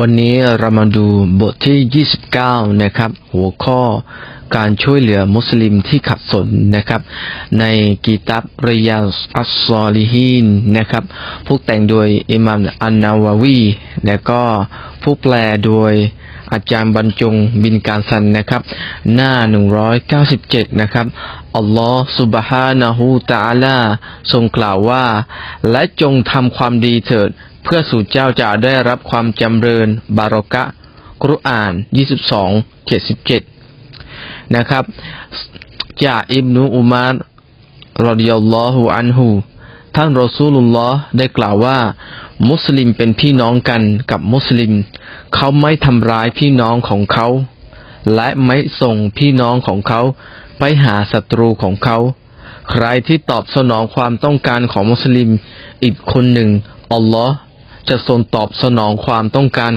วันนี้เรามาดูบทที่ 29 นะครับ หัวข้อการช่วยเหลือมุสลิมที่ขัดสนนะครับ ในกีตับรยาอัสซอลิฮีนนะครับ ผู้แต่งโดยอิมัมอันนาวาวี และก็ผู้แปลโดยอาจารย์บรรจงบินการสันนะครับ หน้า 197 นะครับ อัลลอฮ์สุบฮานะฮูตะอาลาทรงกล่าวว่า และจงทำความดีเถิด เพื่อสู่เจ้าจะได้รับความจำเริญ บารอกะห์กุรอาน 22 77 นะครับ จากอิบนุอุมารรอดิยัลลอฮุอันฮูท่านรอซูลุลลอฮ์ได้กล่าวว่า มุสลิมเป็นพี่น้องกันกับมุสลิม เขาไม่ทำร้ายพี่น้องของเขา และไม่ส่งพี่น้องของเขาไปหาศัตรูของเขา ใครที่ตอบสนองความต้องการของมุสลิม อีกคนหนึ่งอัลลอฮ์ จะทรงตอบสนองความต้องการ